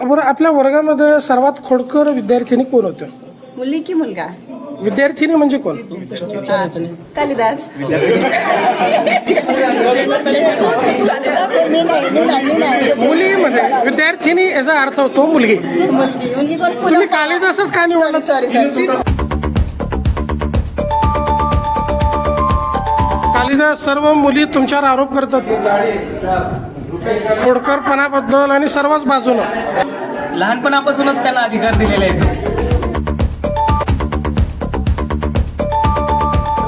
बरं आपल्या वर्गामध्ये सर्वात खोडकर विद्यार्थिनी कोण होत्या मुली की मुलगा? विद्यार्थिनी म्हणजे कोण? कालिदास. मी नाही मी नाही मी नाही. मुलीमध्ये विद्यार्थिनी याचा अर्थ होतो मुलगी. मुलगी मुलगी कोण? तुम्ही पुन्हा कालिदासच का निवडला? सॉरी सॉरी कालिदास सर्व मुली तुमच्यावर आरोप करतात. खोडकरपणाबद्दल आणि सर्वच बाजूनं. लहानपणापासूनच त्यांना अधिकार दिलेले आहेत.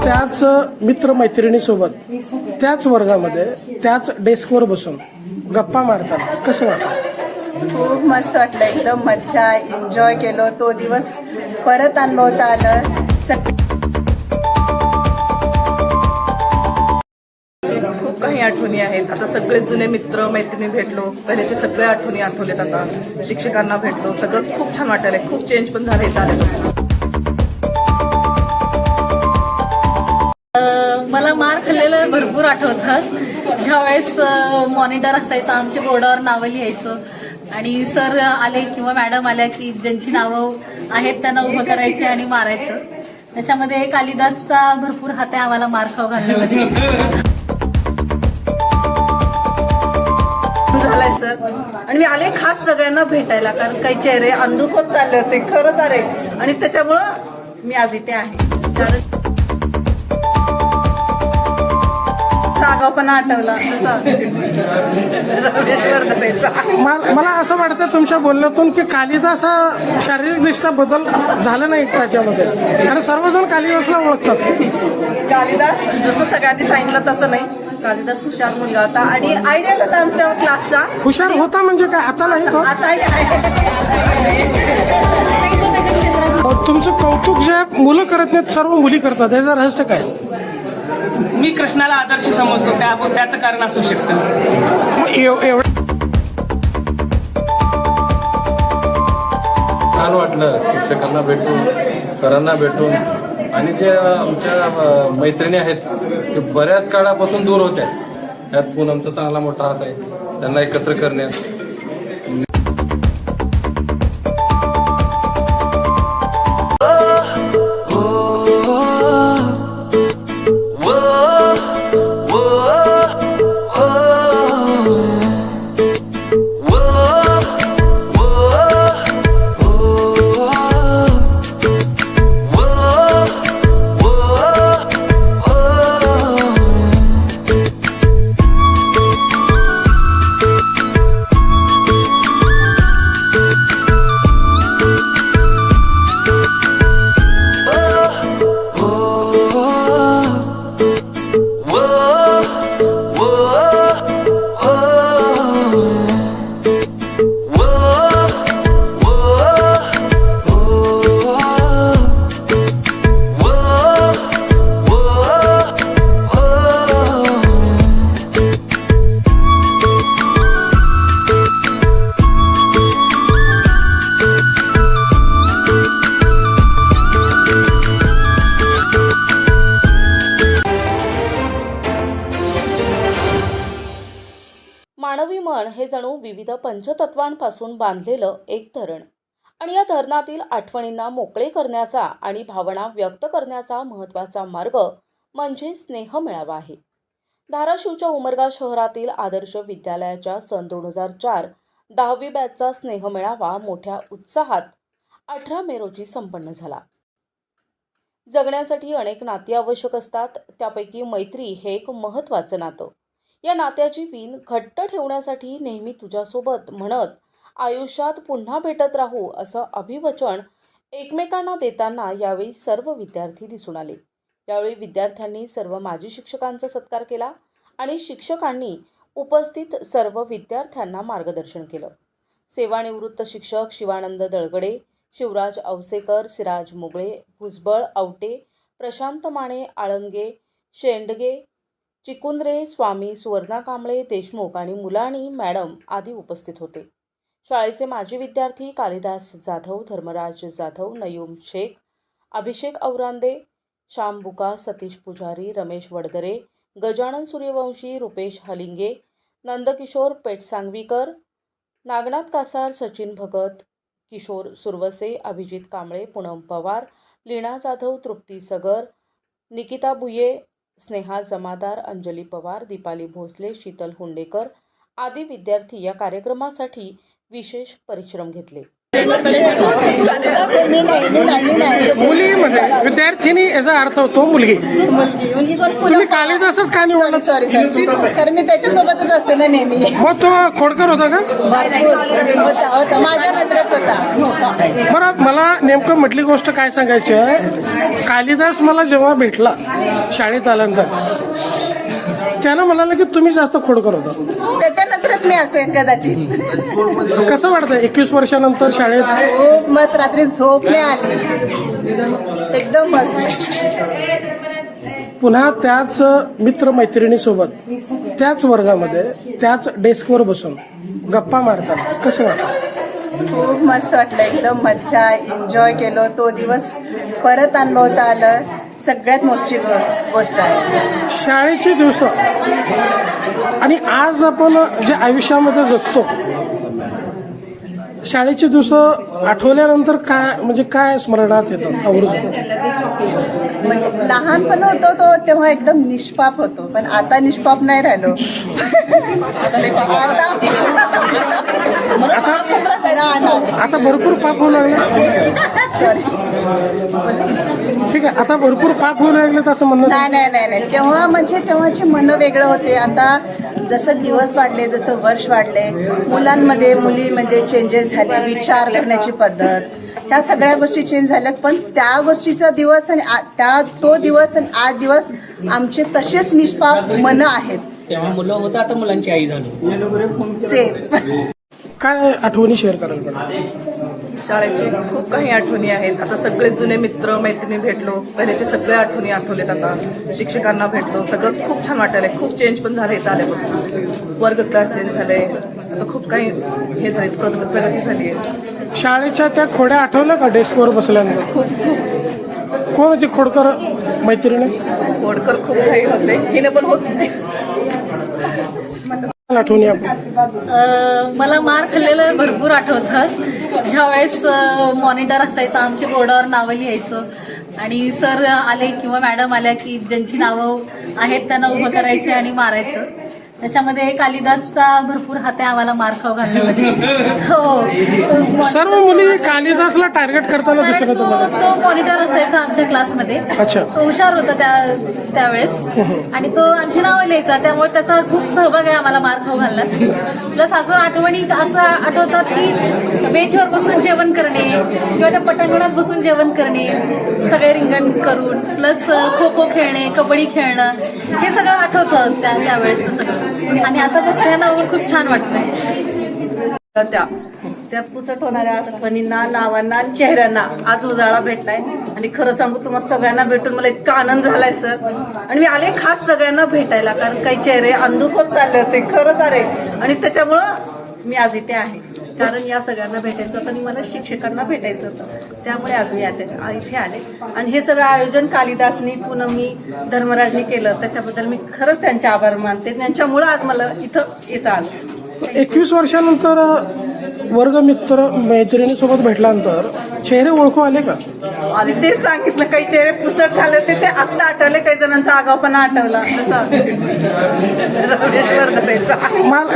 त्याच मित्रमैत्रिणीसोबत त्याच वर्गामध्ये त्याच डेस्कवर बसून गप्पा मारतात कसं वाटतं खूप मस्त वाटलं. एकदम मज्जा एन्जॉय केलो. तो दिवस परत अनुभवता आलं. काही आठवणी आहेत. आता सगळे जुने मित्र मैत्रिणी भेटलो. पहिल्याचे सगळे आठवणी आठवलेत आता. शिक्षकांना भेटलो. सगळं खूप छान वाटायलंय. खूप चेंज पण झाले आल्यापासून. मला मार खाल्लेलं भरपूर आठवतात. ज्यावेळेस मॉनिटर असायचं आमच्या बोर्डावर नावं लिहायचं. आणि सर आले किंवा मॅडम आल्या की ज्यांची नावं आहेत त्यांना उभं करायचे आणि मारायचं. त्याच्यामध्ये कालिदासचा भरपूर हात आहे आम्हाला मार खाऊ घालण्यामध्ये. सर आणि मी आले खास सगळ्यांना भेटायला कारण काही चेहरे अंधुक होत चालले होते. खरंच अरे. आणि त्याच्यामुळं मी आज इथे आहे. कारण आठवला. जसा मला मला असं वाटतं तुमच्या बोलण्यातून की कालिदास हा शारीरिकदृष्ट्या बदल झाला नाही त्याच्यामध्ये. कारण सर्वजण कालिदासला ओळखतात. कालिदास जसं सगळ्यांनी सांगितलं तसं नाही. कालिदास हुशार मुलगा होता. आणि आयडियल होता आमच्या क्लासचा हुशार होता म्हणजे काय? आता नाही तो आता तुमचं कौतुक जे मुलं करत नाहीत सर्व मुली करतात. याचं रहस्य काय? मी कृष्णाला आदर्श समजतो. त्या त्याचं कारण असू शकतं. मग एव- एवढं छान वाटलं. शिक्षकांना भेटून सरांना भेटून. आणि जे आमच्या अ, मैत्रिणी आहेत ते बऱ्याच काळापासून दूर होत्या त्यात पूनमचा चांगला मोठा हात आहे. त्यांना एकत्र करण्यात. मानवी मन हे जणू विविध पंचतत्वांपासून बांधलेलं एक धरण. आणि या धरणातील आठवणींना मोकळे करण्याचा आणि भावना व्यक्त करण्याचा महत्त्वाचा मार्ग म्हणजे स्नेह मेळावा आहे. धाराशिवच्या उमरगा शहरातील आदर्श विद्यालयाच्या सन दोन हजार चार दहावी बॅचचा स्नेह मेळावा मोठ्या उत्साहात अठरा मे रोजी संपन्न झाला. जगण्यासाठी अनेक नाती आवश्यक असतात त्यापैकी मैत्री हे एक महत्त्वाचं नातं. या नात्याची वीण घट्ट ठेवण्यासाठी नेहमी तुझ्यासोबत म्हणत आयुष्यात पुन्हा भेटत राहू असं अभिवचन एकमेकांना देताना यावेळी सर्व विद्यार्थी दिसून आले. यावेळी विद्यार्थ्यांनी सर्व माजी शिक्षकांचा सत्कार केला आणि शिक्षकांनी उपस्थित सर्व विद्यार्थ्यांना मार्गदर्शन केलं. सेवानिवृत्त शिक्षक शिवानंद दळगडे शिवराज औसेकर सिराज मुगळे भुजबळ आवटे प्रशांत माने आळंगे शेंडगे चिकुंद्रे स्वामी सुवर्णा कांबळे देशमुख आणि मुलाणी मॅडम आदी उपस्थित होते. शाळेचे माजी विद्यार्थी कालिदास जाधव धर्मराज जाधव नयूम शेख अभिषेक औरांदे श्याम बुका सतीश पुजारी रमेश वडदरे गजानन सूर्यवंशी रुपेश हलिंगे नंदकिशोर पेटसांगवीकर नागनाथ कासार सचिन भगत किशोर सुरवसे अभिजित कांबळे पूनम पवार लीना जाधव तृप्ती सगर निकिता बुये स्नेहा जमादार अंजली पवार दीपाली भोसले शीतल हुंडेकर आदी विद्यार्थी या कार्यक्रमासाठी विशेष परिश्रम घेतले. मुलीमध्ये विद्यार्थिनी याचा अर्थ होतो मुलगी. तुम्ही कालिदासच का निवडला? सॉरी सॉरी कारण मी त्याच्यासोबतच असते ना नेहमी. मग तो खोडकर होता का? भरपूर. होता होता. माझ्या नजरेत होता. होता बरं मला नेमकं म्हटली गोष्ट काय सांगायची आहे? कालिदास मला जेव्हा भेटला शाळेत आल्यानंतर त्यानं म्हणाला की तुम्ही जास्त खोडकर होता. त्याच्या नजरेत मी असेल कदाचित. कसं वाटतं एकवीस वर्षानंतर शाळेत खूप मस्त रात्री झोप नाही आली. एकदम मस्त. पुन्हा त्याच मित्रमैत्रिणीसोबत त्याच वर्गामध्ये त्याच डेस्कवर बसून गप्पा मारताना कसं वाटतं खूप मस्त वाटलं. एकदम मज्जा एन्जॉय केलो. तो दिवस परत अनुभवता आलं. सगळ्यात मोठी गोष्ट गोष्ट आहे. शाळेची दिवस. आणि आज आपण जे आयुष्यामध्ये जगतो शाळेची दिवस आठवल्यानंतर काय म्हणजे काय स्मरणात येतं आवर्जून? म्हणजे लहानपण होतो तो तेव्हा एकदम निष्पाप होतो. पण आता निष्पाप नाही राहिलो. आता. आता भरपूर पाप होऊ लागले. सॉरी ठीक आहे आता भरपूर पाप होऊ लागले असं म्हणणं नाही नाही नाही नाही. तेव्हा म्हणजे तेव्हाचे मन वेगळं होते. आता जसं दिवस वाढले जसं वर्ष वाढले मुलांमध्ये मुलीमध्ये चेंजेस झाले विचार करण्याची पद्धत ह्या सगळ्या गोष्टी चेंज झाल्यात. पण त्या गोष्टीचा दिवस आणि त्या तो दिवस आणि आज दिवस आमचे तसेच निष्पाप मन आहेत. तेव्हा मुलं होतं आता मुलांची आई झाली. काय आठवणी शेअर करायला पाहिजे शाळेची खूप काही आठवणी आहेत. आता सगळे जुने मित्र मैत्रिणी भेटलो. पहिल्याचे सगळे आठवणी आठवलेत आता. शिक्षकांना भेटलो. सगळं खूप छान वाटायलंय. खूप चेंज पण झाले इथं आल्यापासून. वर्ग क्लास चेंज झाले. आता खूप काही हे झाले प्रग- प्रगती झाली आहे शाळेच्या त्या खोड्या आठवल्या का डेस्कवर बसल्यानंतर खूप खूप. कोण होती खोडकर मैत्रिणी? गोडकर खूप काही होते. हिने पण होते. आठवणी मला मार खाल्लेलं भरपूर आठवतं ज्यावेळेस मॉनिटर असायचं आमच्या बोर्डावर नावं लिहायचं. आणि सर आले किंवा मॅडम आल्या की ज्यांची नावं आहेत त्यांना उभं करायचे आणि मारायचं. त्याच्यामध्ये कालिदासचा भरपूर हात आहे आम्हाला मार खाऊ घालण्यामध्ये. हो. सर्व मुली कालिदासला टार्गेट करताना दिसत तो मॉनिटर असायचा आमच्या क्लासमध्ये अच्छा. तो हुशार होता त्या त्यावेळेस. आणि तो आमची नावं लिहायचा त्यामुळे त्याचा खूप सहभाग आहे आम्हाला मार खाऊ घालण्यात. प्लस अजून आठवणी असं आठवतात की बेंचवर बसून जेवण करणे किंवा त्या पटांगणात बसून जेवण करणे सगळे रिंगण करून प्लस खो खो खेळणे कबड्डी खेळणं हे सगळं आठवतं त्या त्यावेळेस सगळं आणि आता बसल्याला खूप छान वाटतंय. त्या त्या पुसट होणाऱ्या आठवणींना नावांना आणि चेहऱ्यांना आज उजाळा भेटलाय. आणि खरं सांगू तुम्हाला सगळ्यांना भेटून मला इतका आनंद झालाय सर. आणि मी आले खास सगळ्यांना भेटायला कारण काही चेहरे अंधुक होत चालले होते खरंच अरे आणि त्याच्यामुळं मी आज इथे आहे. कारण या सगळ्यांना भेटायचं होतं आणि मला शिक्षकांना भेटायचं होतं. त्यामुळे आज मी आता इथे आले. आणि हे सगळं आयोजन कालिदासनी पूनमनी धर्मराजनी केलं. त्याच्याबद्दल मी खरंच त्यांचे आभार मानते. त्यांच्यामुळं आज मला इथं येतं आलं. एकवीस वर्षानंतर वर्गमित्र मैत्रिणीसोबत भेटल्यानंतर चेहरे ओळखू आले का? आणि तेच सांगितलं काही चेहरे पुसट झाले होते ते आत्ता आठवले काही जणांचा आगावपणा आठवला. जसं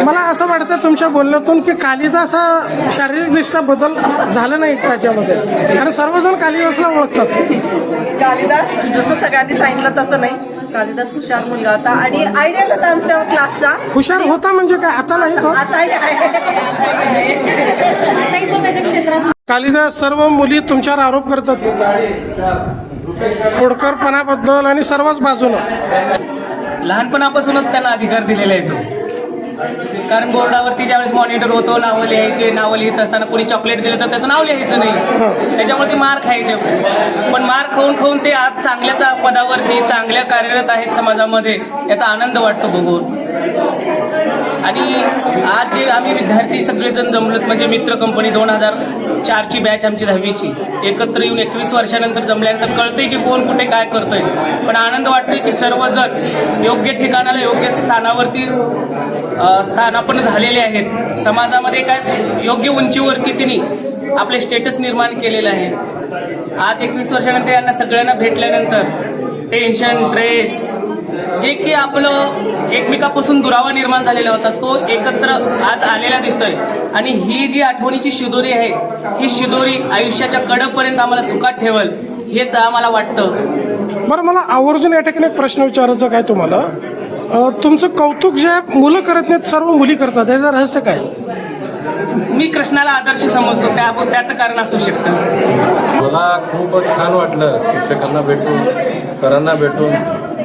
मला असं वाटतं तुमच्या बोलण्यातून की कालिदास हा शारीरिकदृष्ट्या बदल झाला नाही त्याच्यामध्ये. कारण सर्वजण कालिदासला ओळखतात. कालिदास जसं सगळ्यांनी सांगितलं तसं नाही. कालिदास हुशार मुलगा होता आणि आयडियल होता आमच्या क्लासचा हुशार होता म्हणजे काय? आता नाही तो? आताही आहे. आताही तो त्याच्या क्षेत्रात कालिदास सर्व मुली तुमच्यावर आरोप करतात. खोडकरपणाबद्दल आणि सर्वच बाजूनं. लहानपणापासूनच त्यांना अधिकार दिलेला आहे तो. कारण बोर्डावरती ज्यावेळेस मॉनिटर होतो नावं लिहायचे नावं लिहित असताना कोणी चॉकलेट दिलं तर त्याचं नाव लिहायचं नाही. त्याच्यामुळे ते मार खायचे. पण मार खाऊन खाऊन ते आज चांगल्या पदावरती चांगल्या कार्यरत आहेत समाजामध्ये याचा आनंद वाटतो बघून. आणि आज जे आम्ही विद्यार्थी सगळेजण जमलोत म्हणजे मित्र कंपनी दोन हजार चारची बॅच आमची दहावीची. एकत्र येऊन एकवीस वर्षानंतर जमल्यानंतर कळतंय की कोण कुठे काय करतोय. पण आनंद वाटतोय की सर्वजण योग्य ठिकाणाला योग्य स्थानावरती स्थानापन्न झालेले आहेत. समाजामध्ये काय योग्य उंचीवरती तिने आपले स्टेटस निर्माण केलेलं आहे. आज एकवीस वर्षानंतर यांना सगळ्यांना भेटल्यानंतर टेन्शन ड्रेस जे की आपलं एकमेकापासून दुरावा निर्माण झालेला होता तो एकत्र आज आलेला दिसतोय. आणि ही जी आठवणीची शिदोरी आहे ही शिदोरी आयुष्याच्या कडपर्यंत आम्हाला सुखात ठेवल हेच आम्हाला वाटतं. बरं मला आवर्जून या ठिकाणी एक प्रश्न विचारायचा काय तुम्हाला? तुमचं कौतुक जे मुलं करत नाहीत सर्व मुली करतात याचं रहस्य काय? मी कृष्णाला आदर्श समजतो त्या त्याचं कारण असू शकतं. मला खूप छान वाटलं शिक्षकांना भेटून सरांना भेटून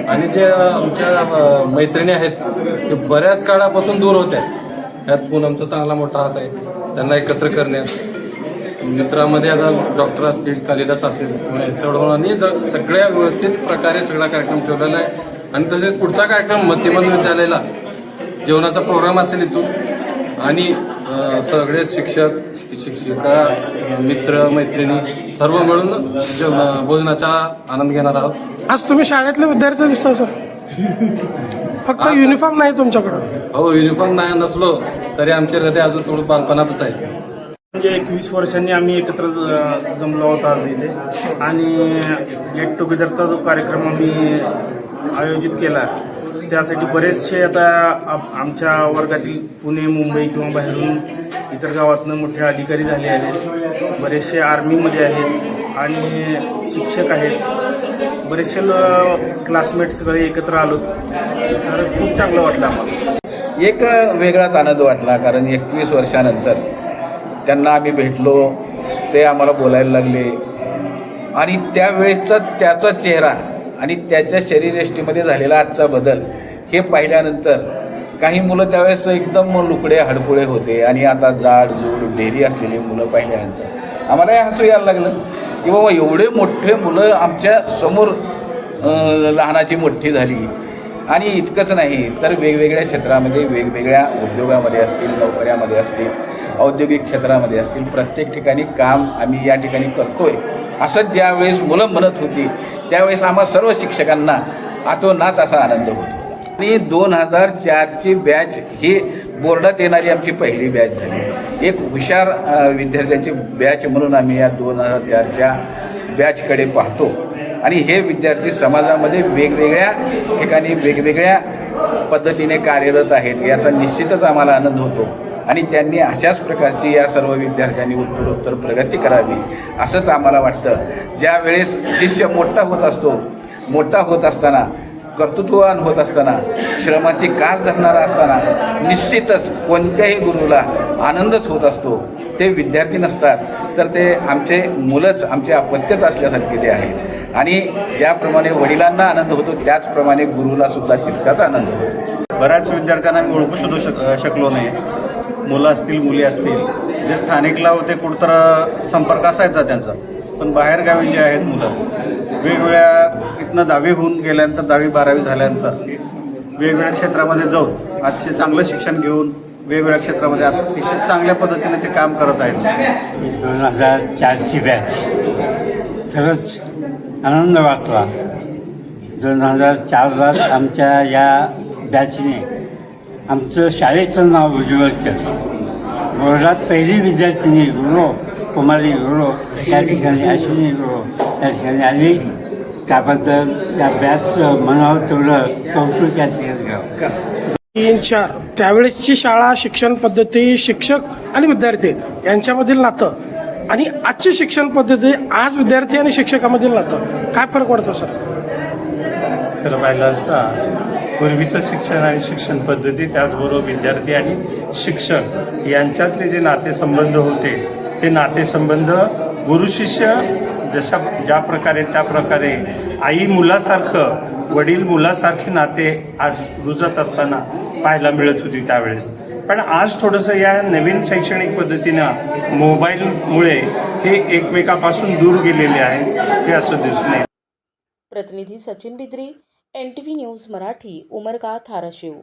आणि जे आमच्या मैत्रिणी आहेत ते बऱ्याच काळापासून दूर होत्या. त्यात पूनमचा चांगला मोठा हात आहे त्यांना एकत्र करण्यात. मित्रामध्ये आता डॉक्टर असतील कालिदास असतील सोडवणांनी सगळ्या व्यवस्थित प्रकारे सगळा कार्यक्रम ठेवलेला आहे. आणि तसेच पुढचा कार्यक्रम मध्यमन विद्यालयाला जेवणाचा प्रोग्राम असेल इथून. आणि सगळे शिक्षक शिक्षिका मित्र मैत्रिणी सर्व मिळून जेवण भोजनाचा आनंद घेणार आहोत. आज तुम्ही शाळेतले विद्यार्थी दिसतो सर. फक्त युनिफॉर्म नाही तुमच्याकडं. हो युनिफॉर्म नाही नसलो तरी आमचे हृदय अजून थोडं बालपणातच आहे म्हणजे एकवीस वर्षांनी आम्ही एकत्र ज- जमलो आहोत आज इथे. आणि गेट टुगेदरचा जो कार्यक्रम आम्ही आयोजित केला. त्यासाठी बरेचसे आता आप- आमच्या वर्गातील पुणे मुंबई किंवा बाहेरून इतर गावातनं मोठे अधिकारी झाले आहेत. बरेचसे आर्मीमध्ये आहेत आणि शिक्षक आहेत. बरेचसे क्लासमेट सगळे एकत्र आलो तर खूप चांगलं वाटलं आम्हाला. एक वेगळाच आनंद वाटला कारण एकवीस वर्षानंतर त्यांना आम्ही भेटलो. ते आम्हाला बोलायला लागले. आणि त्यावेळेसचा त्याचा चेहरा आणि त्याच्या शरीरयष्टीमध्ये झालेला आजचा बदल हे पाहिल्यानंतर काही मुलं त्यावेळेस एकदम लुकडे हडकुळे होते आणि आता जाड जूड ढेरी असलेली मुलं पाहिल्यानंतर. आम्हाला हे हसू यायला लागलं की बाबा एवढे मोठे मुलं आमच्यासमोर लहानाची मोठी झाली. आणि इतकंच नाही तर वेगवेगळ्या क्षेत्रामध्ये वेगवेगळ्या उद्योगामध्ये असतील नोकऱ्यामध्ये असतील औद्योगिक क्षेत्रामध्ये असतील प्रत्येक ठिकाणी काम आम्ही या ठिकाणी करतोय. असं ज्यावेळेस मुलं म्हणत होती त्यावेळेस आम्हा सर्व शिक्षकांना आतोनात असा आनंद होतो. आणि दोन हजार चारची बॅच ही बोर्डात येणारी आमची पहिली बॅच झाली. एक हुशार विद्यार्थ्यांची बॅच म्हणून आम्ही या दोन हजार चारच्या बॅचकडे पाहतो. आणि हे विद्यार्थी समाजामध्ये वेगवेगळ्या ठिकाणी वेगवेगळ्या पद्धतीने कार्यरत आहेत याचा निश्चितच आम्हाला आनंद होतो. आणि त्यांनी अशाच प्रकारची या सर्व विद्यार्थ्यांनी उत्तरोत्तर प्रगती करावी असंच आम्हाला वाटतं. ज्या वेळेस शिष्य मोठा होत असतो मोठा होत असताना कर्तृत्ववान होत असताना श्रमाची कास धरणारा असताना निश्चितच कोणत्याही गुरुला आनंदच होत असतो. ते विद्यार्थी नसतात तर ते आमचे मुलंच आमचे अपत्यच असल्यासारखे ते आहेत. आणि ज्याप्रमाणे वडिलांना आनंद होतो त्याचप्रमाणे गुरुला सुद्धा तितकाच आनंद होतो. बऱ्याच विद्यार्थ्यांना मी ओळखू शोधू शक शकलो नाही. मुलं असतील मुली असतील जे स्थानिकला होते कुठतर संपर्क असायचा त्यांचा. पण बाहेरगावी जे आहेत मुलं वेगवेगळ्या इथनं दहावी होऊन गेल्यानंतर दहावी बारावी झाल्यानंतर वेगवेगळ्या क्षेत्रामध्ये जाऊन अतिशय चांगलं शिक्षण घेऊन वेगवेगळ्या क्षेत्रामध्ये अतिशय चांगल्या पद्धतीने ते काम करत आहेत. दोन हजार चारची बॅच खरंच आनंद वाटला. दोन हजार चारला आमच्या या बॅचने आमचं शाळेचं नाव उज्ज्वल केलं बोर्डात पहिली विद्यार्थिनी गुरु कुमारी गुरु त्या ठिकाणी अश्विनी गुरु त्या ठिकाणी आली. त्याबद्दल त्या बॅचचं म्हणावं तेवढं कौतुक या ठिकाणी तीन चार. त्यावेळेसची शाळा शिक्षण पद्धती शिक्षक आणि विद्यार्थी यांच्यामधील नातं आणि आजची शिक्षण पद्धती आज विद्यार्थी आणि शिक्षकामधील नातं. काय फरक पडतो सर? खरं पाहिलं असता पूर्वीचं शिक्षण आणि शिक्षण पद्धती त्याचबरोबर विद्यार्थी आणि शिक्षक यांच्यातले जे नातेसंबंध होते ते नातेसंबंध गुरु शिष्य जशा ज्या प्रकारे त्या प्रकारे आई मुलासारखं वडील मुलासारखे नाते आज रुजत असताना पाहायला मिळत होती त्यावेळेस. पण आज थोडंसं या नवीन शैक्षणिक पद्धतीनं मोबाईलमुळे हे एकमेकापासून दूर गेलेले आहे हे असं दिसून प्रतिनिधी Sachin Bidri N T V news Marathi Umarga Dharashiv.